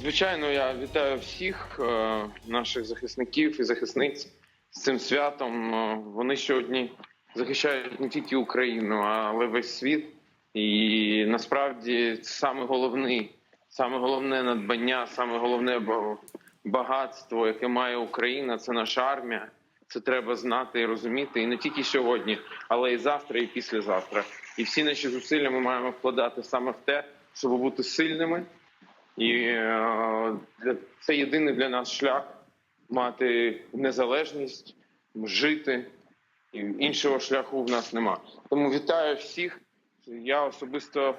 Звичайно, я вітаю всіх е, наших захисників і захисниць з цим святом. Е, Вони сьогодні захищають не тільки Україну, але весь світ. І насправді це саме головний, саме головне надбання, саме головне багатство, яке має Україна, це наша армія. Це треба знати і розуміти, і не тільки сьогодні, але і завтра, і післязавтра. І всі наші зусилля ми маємо вкладати саме в те, щоб бути сильними. І е, це єдиний для нас шлях мати незалежність, жити. І іншого шляху в нас нема. Тому вітаю всіх. Я особисто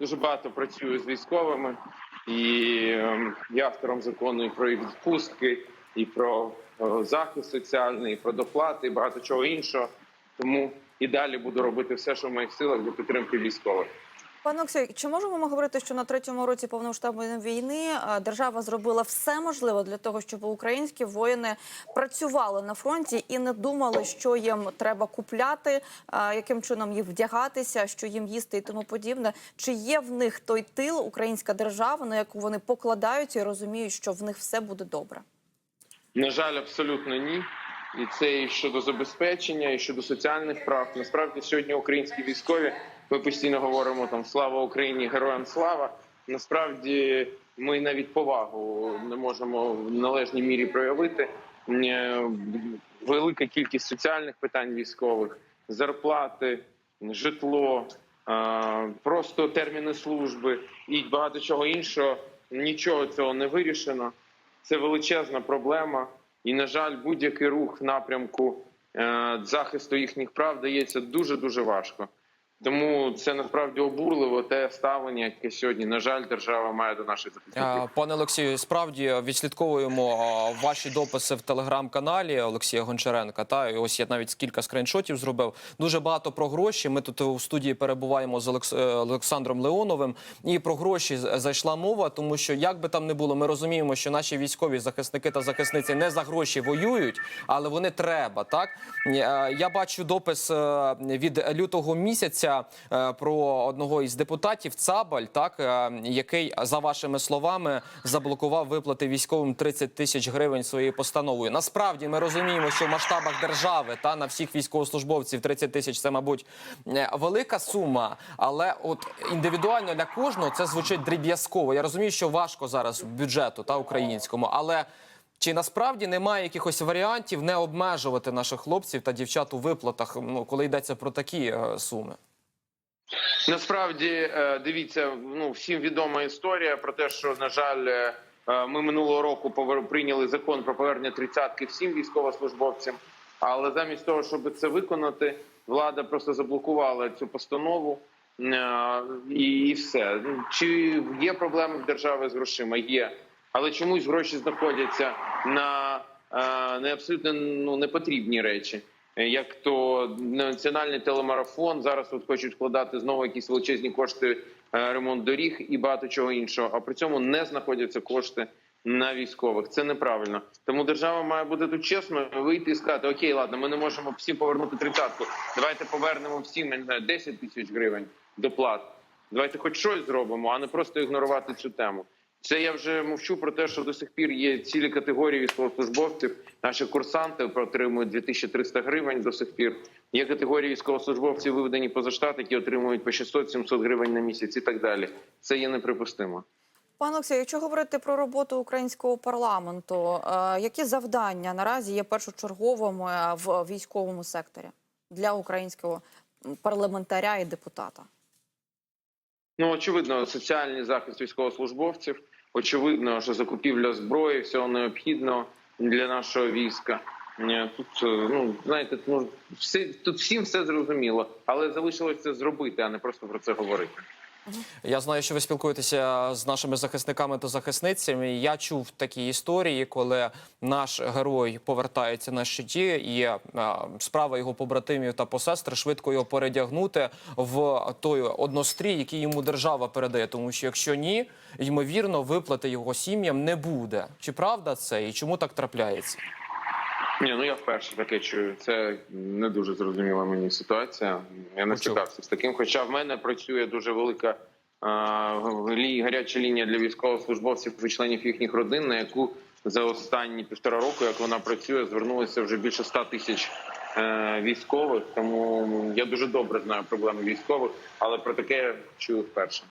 дуже багато працюю з військовими, і е, я автором закону і про відпустки, і про е, захист соціальний, і про доплати, і багато чого іншого. Тому і далі буду робити все, що в моїх силах для підтримки військових. Пане Олексію, чи можемо ми говорити, що на третьому році повномасштабної війни держава зробила все можливе для того, щоб українські воїни працювали на фронті і не думали, що їм треба купляти, яким чином їм вдягатися, що їм їсти і тому подібне? Чи є в них той тил, українська держава, на яку вони покладаються і розуміють, що в них все буде добре? На жаль, абсолютно ні. І це і щодо забезпечення, і щодо соціальних прав. Насправді сьогодні українські військові. Ми постійно говоримо там слава Україні, героям слава. Насправді ми навіть повагу не можемо в належній мірі проявити. Е, Велика кількість соціальних питань військових, зарплати, житло, просто терміни служби і багато чого іншого. Нічого цього не вирішено. Це величезна проблема, і на жаль, будь-який рух в напрямку е, захисту їхніх прав дається дуже дуже важко. Тому це насправді обурливо те ставлення, яке сьогодні, на жаль, держава має до наших захисників. Пане Олексію, справді відслідковуємо ваші дописи в телеграм-каналі Олексія Гончаренка. Та і ось я навіть кілька скриншотів зробив. Дуже багато про гроші. Ми тут у студії перебуваємо з Олекс- е, Олександром Леоновим. І про гроші зайшла мова, тому що як би там не було, ми розуміємо, що наші військові захисники та захисниці не за гроші воюють, але вони треба. Так Е, я бачу допис е, від лютого місяця е, про одного із депутатів Цабаль, так е, який за вашими словами заблокував виплати військовим 30 тисяч гривень своєю постановою. Насправді ми розуміємо, що в масштабах держави та на всіх військовослужбовців 30 тисяч це, мабуть, е, велика сума, але от індивідуально для кожного це звучить дріб'язково. Я розумію, що важко зараз бюджету та українському, але. Чи насправді немає якихось варіантів не обмежувати наших хлопців та дівчат у виплатах, ну коли йдеться про такі суми? Насправді, е, дивіться, ну всім відома історія про те, що на жаль, е, ми минулого року прийняли закон про повернення тридцятки всім військовослужбовцям. Але замість того, щоб це виконати, влада просто заблокувала цю постанову е, і, все. Ну, Чи є проблеми в держави з грошима? Є, але чомусь гроші знаходяться на не абсолютно ну непотрібні речі. Е, Як то національний телемарафон зараз от хочуть вкладати знову якісь величезні кошти е, ремонт доріг і багато чого іншого. А при цьому не знаходяться кошти на військових. Це неправильно. Тому держава має бути тут чесно вийти і сказати: Окей, ладно, ми не можемо всім повернути тридцятку. Давайте повернемо всім не знаю, 10 тисяч гривень доплат. Давайте хоч щось зробимо, а не просто ігнорувати цю тему. Це я вже мовчу про те, що до сих пір є цілі категорії військовослужбовців. Наші курсанти отримують 2300 гривень до сих пір. Є категорії військовослужбовців, виведені поза штат, які отримують по 600-700 гривень на місяць і так далі. Це є неприпустимо. Пане Олексію, якщо говорити про роботу українського парламенту, е, які завдання наразі є першочерговими в військовому секторі для українського парламентаря і депутата? Ну очевидно, соціальний захист військовослужбовців. Очевидно, що закупівля зброї, всього необхідного для нашого війська. Е, Тут е, ну знаєте, ну все тут всім все зрозуміло, але залишилося зробити, а не просто про це говорити. Я знаю, що ви спілкуєтеся з нашими захисниками та захисницями. Я чув такі історії, коли наш герой повертається на щиті, і е, справа його побратимів та посестри швидко його передягнути в той однострій, який йому держава передає. Тому що якщо ні, ймовірно, виплати його сім'ям не буде. Чи правда це і чому так трапляється? Ні, ну я вперше таке чую. Це не дуже зрозуміла мені ситуація. Я не стикався з таким. Хоча в мене працює дуже велика лі- гаряча лінія для військовослужбовців і членів їхніх родин, на яку за останні півтора року, як вона працює, звернулося вже більше 100 тисяч е, військових. Тому я дуже добре знаю проблеми військових, але про таке чую вперше.